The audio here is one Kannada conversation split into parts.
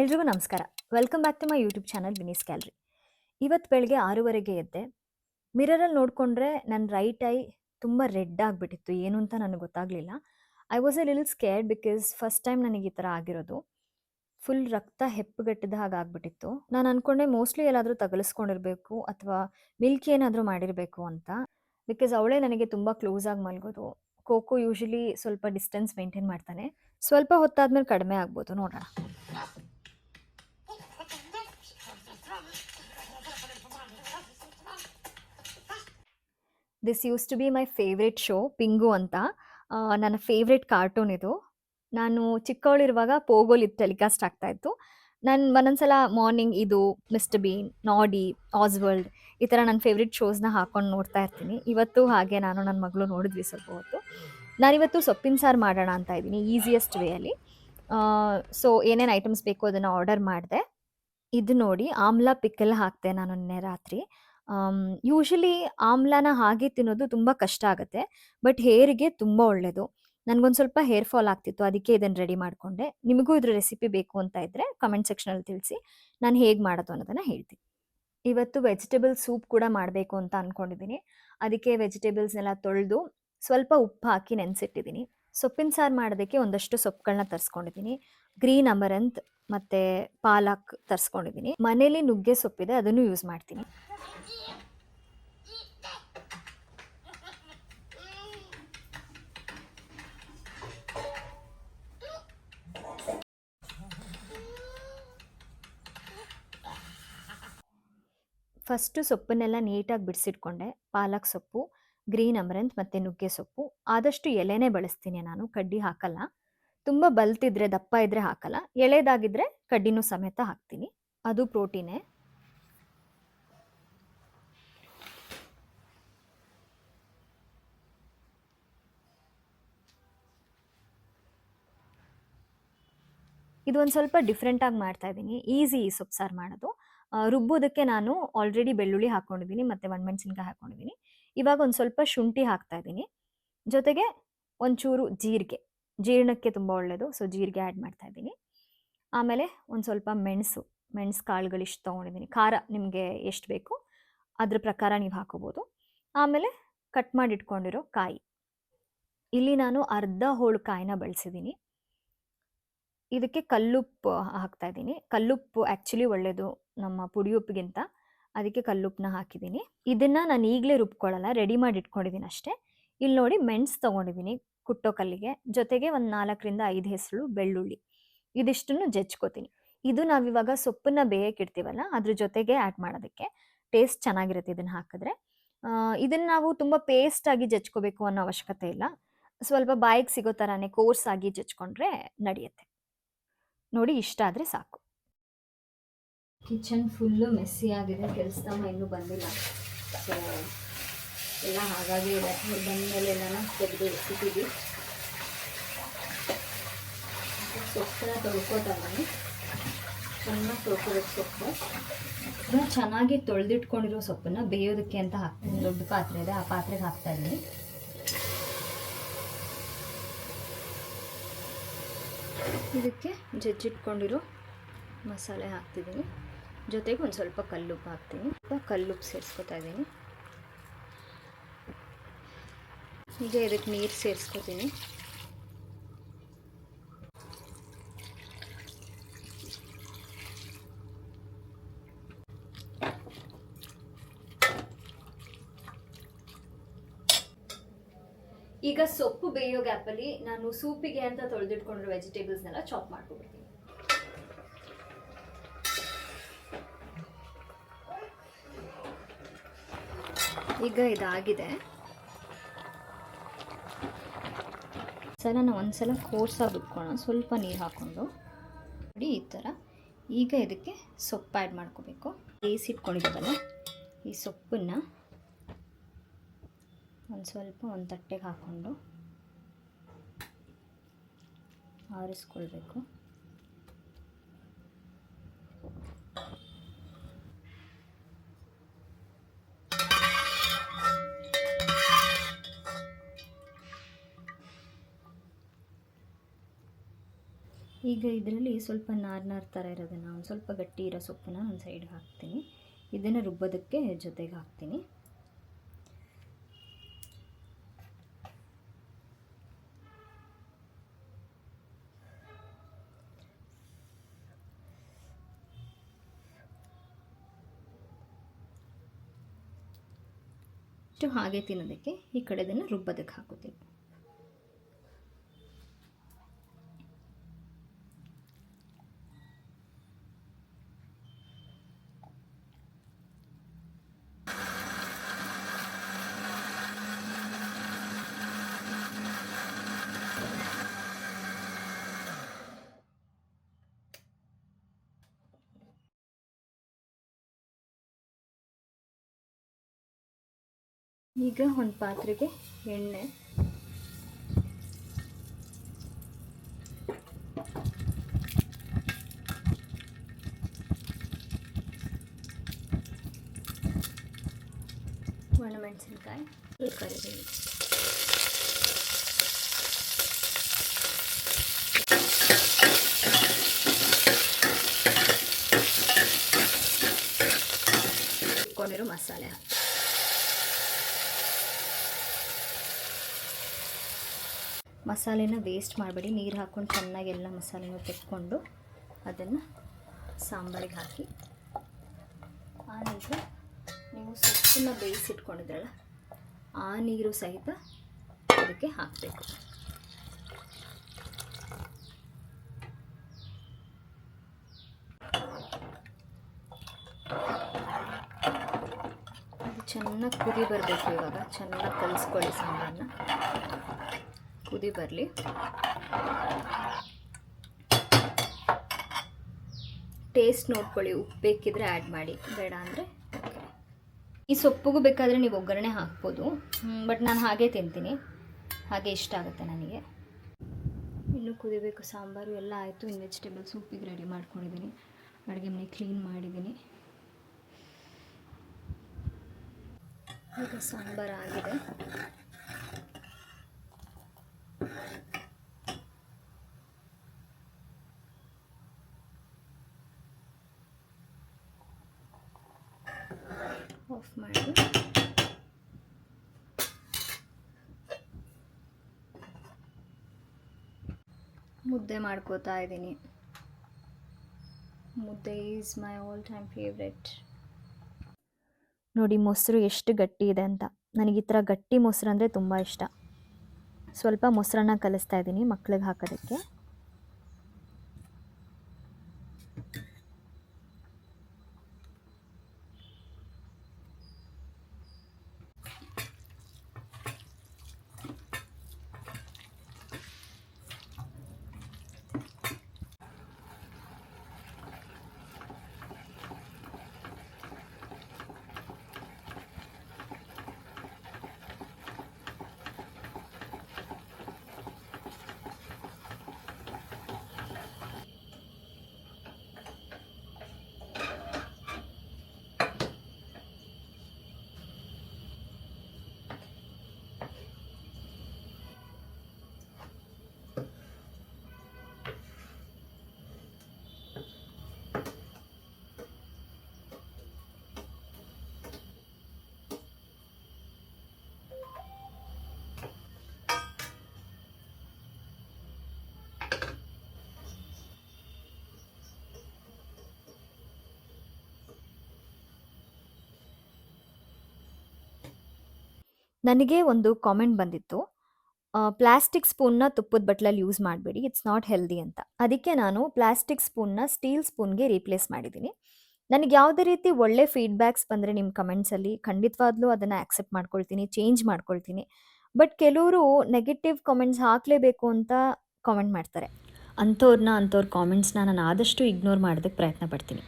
ಎಲ್ರಿಗೂ ನಮಸ್ಕಾರ. Welcome back to my YouTube channel ವಿನೀಸ್ gallery ಇವತ್ತು ಬೆಳಗ್ಗೆ ಆರೂವರೆಗೆ ಎದ್ದೆ. ಮಿರರಲ್ಲಿ ನೋಡಿಕೊಂಡ್ರೆ ನನ್ನ ರೈಟ್ ಐ ತುಂಬ ರೆಡ್ ಆಗಿಬಿಟ್ಟಿತ್ತು. ಏನು ಅಂತ ನನಗೆ ಗೊತ್ತಾಗಲಿಲ್ಲ. I was a lil scared because first time ನನಗೆ ಈ ಥರ ಆಗಿರೋದು. ಫುಲ್ ರಕ್ತ ಹೆಪ್ಪುಗಟ್ಟಿದ ಹಾಗೆ ಆಗಿಬಿಟ್ಟಿತ್ತು. ನಾನು ಅಂದ್ಕೊಂಡೆ ಮೋಸ್ಟ್ಲಿ ಎಲ್ಲಾದರೂ ತಗಲಿಸ್ಕೊಂಡಿರಬೇಕು ಅಥವಾ ಮಿಲ್ಕ್ ಏನಾದರೂ ಮಾಡಿರಬೇಕು ಅಂತ. ಬಿಕಾಸ್ ಅವಳೇ ನನಗೆ ತುಂಬ ಕ್ಲೋಸ್ ಆಗಿ ಮಲಗೋದು. ಕೋಕೋ ಯೂಶಲಿ ಸ್ವಲ್ಪ ಡಿಸ್ಟೆನ್ಸ್ ಮೇಂಟೈನ್ ಮಾಡ್ತಾನೆ. ಸ್ವಲ್ಪ ಹೊತ್ತಾದ್ಮೇಲೆ ಕಡಿಮೆ ಆಗ್ಬೋದು. ನೋಡೋಣ. This used to be my favourite show Pingu ಅಂತ. ನನ್ನ ಫೇವ್ರೆಟ್ ಕಾರ್ಟೂನ್ ಇದು. ನಾನು ಚಿಕ್ಕವಳಿರುವಾಗ ಪೋಗೋಲಿ ಟೆಲಿಕಾಸ್ಟ್ ಆಗ್ತಾ ಇತ್ತು. ನಾನು ಒಂದೊಂದ್ಸಲ ಮಾರ್ನಿಂಗ್ ಇದು ಮಿಸ್ಟರ್ ಬೀನ್ ನಾಡಿ ಆಸ್ವರ್ಲ್ಡ್ ಈ ಥರ ನನ್ನ ಫೇವ್ರೆಟ್ ಶೋಸ್ನ ಹಾಕೊಂಡು ನೋಡ್ತಾ ಇರ್ತೀನಿ. ಇವತ್ತು ಹಾಗೆ ನಾನು ನನ್ನ ಮಗಳು ನೋಡಿದ್ವಿ ಸ್ವಲ್ಪ ಹೊತ್ತು. ನಾನಿವತ್ತು ಸೊಪ್ಪಿನ ಸಾರು ಮಾಡೋಣ ಅಂತ ಇದ್ದೀನಿ ಈಸಿಯೆಸ್ಟ್ ವೇಯಲ್ಲಿ ಸೊ ಏನೇನು ಐಟಮ್ಸ್ ಬೇಕು ಅದನ್ನು ಆರ್ಡರ್ ಮಾಡಿದೆ. ಇದು ನೋಡಿ, ಆಮ್ಲ ಪಿಕ್ಕಲ್ ಹಾಕಿದೆ ನಾನು ನಿನ್ನೆ ರಾತ್ರಿ. ಯೂಶಲಿ ಆಮ್ಲಾನ ಹಾಗೆ ತಿನ್ನೋದು ತುಂಬ ಕಷ್ಟ ಆಗುತ್ತೆ, ಬಟ್ ಹೇರಿಗೆ ತುಂಬ ಒಳ್ಳೆಯದು ನನಗೊಂದು ಸ್ವಲ್ಪ ಹೇರ್ ಫಾಲ್ ಆಗ್ತಿತ್ತು, ಅದಕ್ಕೆ ಇದನ್ನು ರೆಡಿ ಮಾಡಿಕೊಂಡೆ. ನಿಮಗೂ ಇದ್ರ ರೆಸಿಪಿ ಬೇಕು ಅಂತ ಇದ್ದರೆ ಕಮೆಂಟ್ ಸೆಕ್ಷನಲ್ಲಿ ತಿಳಿಸಿ. ನಾನು ಹೇಗೆ ಮಾಡೋದು ಅನ್ನೋದನ್ನು ಹೇಳ್ತೀನಿ. ಇವತ್ತು ವೆಜಿಟೇಬಲ್ ಸೂಪ್ ಕೂಡ ಮಾಡಬೇಕು ಅಂತ ಅಂದ್ಕೊಂಡಿದ್ದೀನಿ ಅದಕ್ಕೆ ವೆಜಿಟೇಬಲ್ಸ್ನೆಲ್ಲ ತೊಳೆದು ಸ್ವಲ್ಪ ಉಪ್ಪು ಹಾಕಿ ನೆನೆಸಿಟ್ಟಿದ್ದೀನಿ ಸೊಪ್ಪಿನ ಸಾರು ಮಾಡೋದಕ್ಕೆ ಒಂದಷ್ಟು ಸೊಪ್ಪುಗಳನ್ನ ತರಿಸ್ಕೊಂಡಿದ್ದೀನಿ ಗ್ರೀನ್ ಅಮರಂತ್ ಮತ್ತು ಪಾಲಕ್ ತರಿಸ್ಕೊಂಡಿದ್ದೀನಿ ಮನೇಲಿ ನುಗ್ಗೆ ಸೊಪ್ಪಿದೆ, ಅದನ್ನು ಯೂಸ್ ಮಾಡ್ತೀನಿ. ಫಸ್ಟು ಸೊಪ್ಪನ್ನೆಲ್ಲ ನೀಟಾಗಿ ಬಿಡಿಸಿಟ್ಕೊಂಡೆ. ಪಾಲಕ್ ಸೊಪ್ಪು, ಗ್ರೀನ್ ಅಮರಂತ್ ಮತ್ತು ನುಗ್ಗೆ ಸೊಪ್ಪು. ಆದಷ್ಟು ಎಲೆನೇ ಬಳಸ್ತೀನಿ ನಾನು, ಕಡ್ಡಿ ಹಾಕಲ್ಲ. ತುಂಬ ಬಲ್ತಿದ್ರೆ, ದಪ್ಪ ಇದ್ರೆ ಹಾಕಲ್ಲ. ಎಳೆದಾಗಿದ್ದರೆ ಕಡ್ಡಿನೂ ಸಮೇತ ಹಾಕ್ತೀನಿ. ಅದು ಪ್ರೋಟೀನೇ. ಇದು ಒಂದು ಸ್ವಲ್ಪ ಡಿಫ್ರೆಂಟಾಗಿ ಮಾಡ್ತಾ ಇದ್ದೀನಿ. ಈಸಿ ಸೊಪ್ಪು ಸಾರು ಮಾಡೋದು. ರುಬ್ಬೋದಕ್ಕೆ ನಾನು ಆಲ್ರೆಡಿ ಬೆಳ್ಳುಳ್ಳಿ ಹಾಕ್ಕೊಂಡಿದ್ದೀನಿ ಮತ್ತು ಒಣಮೆಣಸಿನ್ಕಾಯಿ ಹಾಕ್ಕೊಂಡಿದ್ದೀನಿ ಇವಾಗ ಒಂದು ಸ್ವಲ್ಪ ಶುಂಠಿ ಹಾಕ್ತಾ ಇದ್ದೀನಿ. ಜೊತೆಗೆ ಒಂಚೂರು ಜೀರಿಗೆ, ಜೀರ್ಣಕ್ಕೆ ತುಂಬ ಒಳ್ಳೆಯದು ಸೊ ಜೀರಿಗೆ ಆ್ಯಡ್ ಮಾಡ್ತಾ ಇದ್ದೀನಿ. ಆಮೇಲೆ ಒಂದು ಸ್ವಲ್ಪ ಮೆಣಸು ಮೆಣಸು ಕಾಳುಗಳು ಇಷ್ಟು ತೊಗೊಂಡಿದ್ದೀನಿ. ಖಾರ ನಿಮಗೆ ಎಷ್ಟು ಬೇಕು ಅದ್ರ ಪ್ರಕಾರ ನೀವು ಹಾಕೋಬೋದು. ಆಮೇಲೆ ಕಟ್ ಮಾಡಿಟ್ಕೊಂಡಿರೋ ಕಾಯಿ. ಇಲ್ಲಿ ನಾನು ಅರ್ಧ ಹೋಳು ಕಾಯಿನ ಬಳಸಿದ್ದೀನಿ. ಇದಕ್ಕೆ ಕಲ್ಲುಪ್ಪು ಹಾಕ್ತಾ ಇದ್ದೀನಿ. ಕಲ್ಲುಪ್ಪು ಆ್ಯಕ್ಚುಲಿ ಒಳ್ಳೆಯದು ನಮ್ಮ ಪುಡಿಯುಪ್ಪಿಗಿಂತ ಅದಕ್ಕೆ ಕಲ್ಲುಪ್ಪನ್ನ ಹಾಕಿದ್ದೀನಿ. ಇದನ್ನು ನಾನು ಈಗಲೇ ರುಬ್ಕೊಳ್ಳಲ್ಲ ರೆಡಿ ಮಾಡಿ ಇಟ್ಕೊಂಡಿದ್ದೀನಿ ಅಷ್ಟೇ. ಇಲ್ಲಿ ನೋಡಿ ಮೆಣಸು ತೊಗೊಂಡಿದ್ದೀನಿ ಕುಟ್ಟೋ ಕಲ್ಲಿಗೆ. ಜೊತೆಗೆ ಒಂದು ನಾಲ್ಕರಿಂದ ಐದು ಹೆಸರು ಬೆಳ್ಳುಳ್ಳಿ. ಇದಿಷ್ಟನ್ನು ಜಜ್ಕೋತೀನಿ. ಇದು ನಾವಿವಾಗ ಸೊಪ್ಪನ್ನ ಬೇಯಕ್ಕೆ ಇಡ್ತೀವಲ್ಲ, ಅದ್ರ ಜೊತೆಗೆ ಆ್ಯಡ್ ಮಾಡೋದಕ್ಕೆ. ಟೇಸ್ಟ್ ಚೆನ್ನಾಗಿರುತ್ತೆ ಇದನ್ನು ಹಾಕಿದ್ರೆ. ಇದನ್ನು ನಾವು ತುಂಬ ಪೇಸ್ಟಾಗಿ ಜಜ್ಕೋಬೇಕು ಅನ್ನೋ ಅವಶ್ಯಕತೆ ಇಲ್ಲ. ಸ್ವಲ್ಪ ಬಾಯಿಗೆ ಸಿಗೋ ಥರನೇ ಕೋರ್ಸ್ ಆಗಿ ಜಜ್ಕೊಂಡ್ರೆ ನಡೆಯುತ್ತೆ. ನೋಡಿ ಇಷ್ಟ ಆದರೆ ಸಾಕು. ಕಿಚನ್ ಫುಲ್ಲು ಮೆಸ್ಸಿ ಆಗಿದೆ ಕೆಲಸದಮ್ಮ ಇನ್ನೂ ಬಂದಿಲ್ಲ. ಸೊ ಎಲ್ಲ ಹಾಗಾಗಿ ಇದೆ. ಬಂದ ಬಂದಮೇಲೆ ಎಲ್ಲ ತೆಗೆದು ಇಟ್ಟಿದ್ದೀವಿ. ಸೊಪ್ಪನ್ನ ತೊಳ್ಕೊತಾ ಬನ್ನಿ ಚೆನ್ನಾಗಿ ತೊಳ್ಕೊಬೇಕು ಸೊಪ್ಪು. ಚೆನ್ನಾಗಿ ತೊಳೆದಿಟ್ಕೊಂಡಿರೋ ಸೊಪ್ಪನ್ನು ಬೇಯೋದಕ್ಕೆ ಅಂತ ಹಾಕ್ತೀನಿ. ದೊಡ್ಡ ಪಾತ್ರೆ ಇದೆ, ಆ ಪಾತ್ರೆಗೆ ಹಾಕ್ತಾ ಇದ್ದೀನಿ. ಇದಕ್ಕೆ ಜಜ್ಜಿಟ್ಕೊಂಡಿರೋ ಮಸಾಲೆ ಹಾಕ್ತಿದ್ದೀನಿ. ಜೊತೆಗೆ ಒಂದು ಸ್ವಲ್ಪ ಕಲ್ಲುಪ್ಪು ಹಾಕ್ತೀನಿ. ಕಲ್ಲುಪ್ಪು ಸೇರಿಸ್ಕೊತಾ ಇದ್ದೀನಿ. ಈಗ ಇದಕ್ಕೆ ನೀರು ಸೇರಿಸ್ಕೊತೀನಿ. ಈಗ ಸೊಪ್ಪು ಬೇಯೋ ಗ್ಯಾಪಲ್ಲಿ ನಾನು ಸೂಪಿಗೆ ಅಂತ ತೊಳೆದಿಟ್ಕೊಂಡಿರೋ ವೆಜಿಟೇಬಲ್ಸ್ನೆಲ್ಲ ಚಾಪ್ ಮಾಡ್ಕೊಬಿಡ್ತೀನಿ. ಈಗ ಇದಾಗಿದೆ. ಸಲ ನಾವು ಒಂದ್ಸಲ ಕೋರ್ಸಾಗಿ ಬಿಟ್ಕೊಳ್ಳೋಣ ಸ್ವಲ್ಪ ನೀರು ಹಾಕ್ಕೊಂಡು ನೋಡಿ, ಈ ಥರ ಈಗ ಇದಕ್ಕೆ ಸೊಪ್ಪು ಆ್ಯಡ್ ಮಾಡ್ಕೋಬೇಕು. ಬೇಯಿಸಿಟ್ಕೊಂಡಿದ್ದೀವಲ್ಲ, ಈ ಸೊಪ್ಪನ್ನು ಒಂದು ಸ್ವಲ್ಪ ಒಂದು ತಟ್ಟೆಗೆ ಹಾಕ್ಕೊಂಡು ಆರಿಸ್ಕೊಳ್ಬೇಕು. ಈಗ ಇದರಲ್ಲಿ ಸ್ವಲ್ಪ ನಾರ್ ನಾರ್ ಥರ ಇರೋದನ್ನು, ಒಂದು ಸ್ವಲ್ಪ ಗಟ್ಟಿ ಇರೋ ಸೊಪ್ಪನ್ನ ಒಂದು ಸೈಡ್ಗೆ ಹಾಕ್ತೀನಿ. ಇದನ್ನು ರುಬ್ಬೋದಕ್ಕೆ ಜೊತೆಗೆ ಹಾಕ್ತೀನಿ. ಹಾಗೆ ತಿನ್ನೋದಕ್ಕೆ ಈ ಕಡೆದನ್ನು ರುಬ್ಬೋದಕ್ಕೆ ಹಾಕೋತೀನಿ ಈಗ ಒಂದು ಪಾತ್ರೆಗೆ ಎಣ್ಣೆ. ಒಣಮೆಣಸಿನ್ಕಾಯಿ ಕರಿಬೇವು ಇಟ್ಕೊಂಡಿರೋ ಮಸಾಲೆ ಹಾಕಿ. ಮಸಾಲೆನ ವೇಸ್ಟ್ ಮಾಡಬೇಡಿ. ನೀರು ಹಾಕ್ಕೊಂಡು ಚೆನ್ನಾಗಿ ಎಲ್ಲ ಮಸಾಲೆನ ತೆಕ್ಕೊಂಡು ಅದನ್ನು ಸಾಂಬಾರಿಗೆ ಹಾಕಿ. ಆನಂತರ ನೀವು ಸೊಪ್ಪನ್ನ ಬೇಯಿಸಿಟ್ಕೊಂಡಿದ್ರಲ್ಲ, ಆ ನೀರು ಸಹಿತ ಅದಕ್ಕೆ ಹಾಕಬೇಕು. ಚೆನ್ನಾಗಿ ಕುದಿ ಬರಬೇಕು ಇವಾಗ. ಚೆನ್ನಾಗಿ ಕಲಿಸ್ಕೊಳ್ಳಿ ಸಾಂಬಾರನ್ನ ಕುದಿ ಬರಲಿ. ಟೇಸ್ಟ್ ನೋಡ್ಕೊಳ್ಳಿ, ಉಪ್ಪು ಬೇಕಿದ್ರೆ ಆ್ಯಡ್ ಮಾಡಿ. ಬೇಡ ಅಂದರೆ ಈ ಸೊಪ್ಪಿಗೂ ಬೇಕಾದರೆ ನೀವು ಒಗ್ಗರಣೆ ಹಾಕ್ಬೋದು. ಬಟ್ ನಾನು ಹಾಗೆ ತಿಂತೀನಿ. ಹಾಗೆ ಇಷ್ಟ ಆಗುತ್ತೆ ನನಗೆ. ಇನ್ನು ಕುದಿಬೇಕು ಸಾಂಬಾರು, ಎಲ್ಲ ಆಯಿತು. ಇನ್ನು ವೆಜಿಟೇಬಲ್ ಸೂಪಿಗೆ ರೆಡಿ ಮಾಡ್ಕೊಂಡಿದ್ದೀನಿ. ಅಡುಗೆ ಮನೆ ಕ್ಲೀನ್ ಮಾಡಿದ್ದೀನಿ. ಈಗ ಸಾಂಬಾರು ಆಗಿದೆ ಆಫ್ ಮಾಡಿ ಮುದ್ದೆ ಮಾಡ್ಕೋತಾ ಇದ್ದೀನಿ. Mudde is my all time favourite ನೋಡಿ, ಮೊಸರು ಎಷ್ಟು ಗಟ್ಟಿ ಇದೆ ಅಂತ. ನನಗೆ ಈ ಥರ ಗಟ್ಟಿ ಮೊಸರು ಅಂದರೆ ತುಂಬ ಇಷ್ಟ. ಸ್ವಲ್ಪ ಮೊಸರನ್ನ ಕಲಿಸ್ತಾ ಇದ್ದೀನಿ ಮಕ್ಳಿಗೆ ಹಾಕೋದಕ್ಕೆ. ನನಗೆ ಒಂದು ಕಾಮೆಂಟ್ ಬಂದಿತ್ತು. ಪ್ಲಾಸ್ಟಿಕ್ ಸ್ಪೂನ್ನ ತುಪ್ಪದ ಬಟ್ಲಲ್ಲಿ ಯೂಸ್ ಮಾಡಬೇಡಿ ಇಟ್ಸ್ ನಾಟ್ ಹೆಲ್ದಿ ಅಂತ. ಅದಕ್ಕೆ ನಾನು ಪ್ಲಾಸ್ಟಿಕ್ ಸ್ಪೂನ್ನ ಸ್ಟೀಲ್ ಸ್ಪೂನ್ಗೆ ರೀಪ್ಲೇಸ್ ಮಾಡಿದ್ದೀನಿ. ನನಗೆ ಯಾವುದೇ ರೀತಿ ಒಳ್ಳೆ ಫೀಡ್ಬ್ಯಾಕ್ಸ್ ಬಂದರೆ ನಿಮ್ಮ ಕಮೆಂಟ್ಸಲ್ಲಿ ಖಂಡಿತವಾಗ್ಲೂ ಅದನ್ನು ಆಕ್ಸೆಪ್ಟ್ ಮಾಡ್ಕೊಳ್ತೀನಿ ಚೇಂಜ್ ಮಾಡ್ಕೊಳ್ತೀನಿ. ಬಟ್ ಕೆಲವರು ನೆಗೆಟಿವ್ ಕಾಮೆಂಟ್ಸ್ ಹಾಕಲೇಬೇಕು ಅಂತ ಕಾಮೆಂಟ್ ಮಾಡ್ತಾರೆ. ಅಂಥವ್ರನ್ನ ಅಂಥವ್ರ ಕಾಮೆಂಟ್ಸ್ನ ನಾನು ಆದಷ್ಟು ಇಗ್ನೋರ್ ಮಾಡೋದಕ್ಕೆ ಪ್ರಯತ್ನ ಪಡ್ತೀನಿ.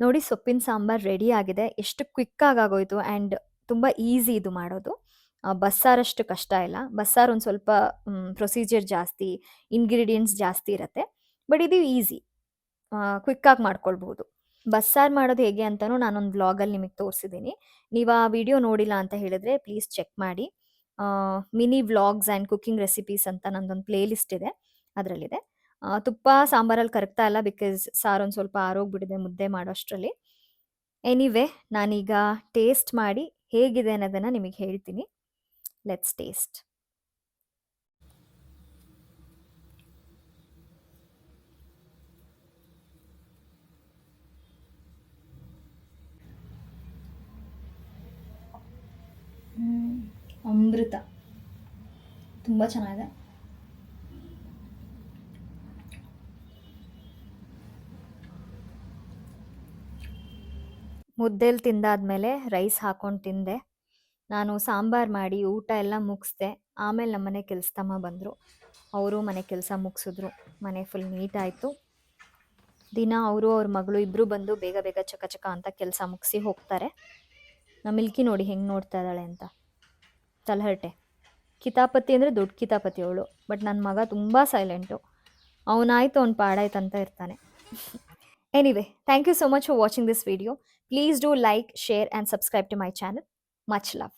ನೋಡಿ ಸೊಪ್ಪಿನ ಸಾಂಬಾರು ರೆಡಿ ಆಗಿದೆ. ಎಷ್ಟು ಕ್ವಿಕ್ಕಾಗಿ ಆಗೋಯ್ತು ಆ್ಯಂಡ್ ತುಂಬ ಈಸಿ ಇದು ಮಾಡೋದು. ಬಸ್ಸಾರಷ್ಟು ಕಷ್ಟ ಇಲ್ಲ. ಬಸ್ಸಾರು ಒಂದು ಸ್ವಲ್ಪ ಪ್ರೊಸೀಜರ್ ಜಾಸ್ತಿ ಇಂಗ್ರೀಡಿಯೆಂಟ್ಸ್ ಜಾಸ್ತಿ ಇರುತ್ತೆ. ಬಟ್ ಇದು ಈಸಿ ಕ್ವಿಕ್ಕಾಗಿ ಮಾಡ್ಕೊಳ್ಬಹುದು. ಬಸ್ಸಾರು ಮಾಡೋದು ಹೇಗೆ ಅಂತಲೂ ನಾನೊಂದು ಬ್ಲಾಗಲ್ಲಿ ನಿಮಗೆ ತೋರಿಸಿದ್ದೀನಿ ನೀವು ಆ ವಿಡಿಯೋ ನೋಡಿಲ್ಲ ಅಂತ ಹೇಳಿದ್ರೆ ಪ್ಲೀಸ್ ಚೆಕ್ ಮಾಡಿ. Mini vlogs and cooking recipes ಅಂತ ನಂದೊಂದು ಪ್ಲೇ ಲಿಸ್ಟ್ ಇದೆ. ಅದರಲ್ಲಿದೆ. ತುಪ್ಪ ಸಾಂಬಾರಲ್ಲಿ ಕರಗ್ತಾ ಇಲ್ಲ ಬಿಕಾಸ್ ಸಾರೊಂದು ಸ್ವಲ್ಪ ಆರೋಗ್ಬಿಟ್ಟಿದೆ ಮುದ್ದೆ ಮಾಡೋಷ್ಟರಲ್ಲಿ. ಎನಿವೆ ನಾನೀಗ ಟೇಸ್ಟ್ ಮಾಡಿ ಹೇಗಿದೆ ಅನ್ನೋದನ್ನು ನಿಮಗೆ ಹೇಳ್ತೀನಿ. ಲೆಟ್ಸ್ ಟೇಸ್ಟ್ ಅಮೃತ. ತುಂಬ ಚೆನ್ನಾಗಿದೆ. ಮುದ್ದೆಲಿ ತಿಂದಾದ್ಮೇಲೆ ರೈಸ್ ಹಾಕೊಂಡು ತಿಂದೆ. ನಾನು ಸಾಂಬಾರು ಮಾಡಿ ಊಟ ಎಲ್ಲ ಮುಗಿಸ್ದೆ. ಆಮೇಲೆ ನಮ್ಮನೆ ಕೆಲಸದಮ್ಮ ಬಂದರು. ಅವರು ಮನೆ ಕೆಲಸ ಮುಗಿಸಿದ್ರು. ಮನೆ ಫುಲ್ ನೀಟಾಯಿತು ದಿನ ಅವರು ಅವ್ರ ಮಗಳು ಇಬ್ಬರು ಬಂದು ಬೇಗ ಬೇಗ ಚಕ ಚಕ ಅಂತ ಕೆಲಸ ಮುಗಿಸಿ ಹೋಗ್ತಾರೆ. ನಮ್ಮ ಮಿಲ್ಕಿ ನೋಡಿ ಹೆಂಗೆ ನೋಡ್ತಾ ಇದ್ದಾಳೆ ಅಂತ. ತಲಹರಟೆ. ಕಿತಾಪತಿ ಅಂದರೆ ದೊಡ್ಡ ಕಿತಾಪತಿ ಅವಳು. ಬಟ್ ನನ್ನ ಮಗ ತುಂಬ ಸೈಲೆಂಟು ಅವನಾಯ್ತು, ಅವ್ನು ಪಾಡಾಯ್ತು ಅಂತ ಇರ್ತಾನೆ. Anyway thank you so much for watching this video please do like share and subscribe to my channel much love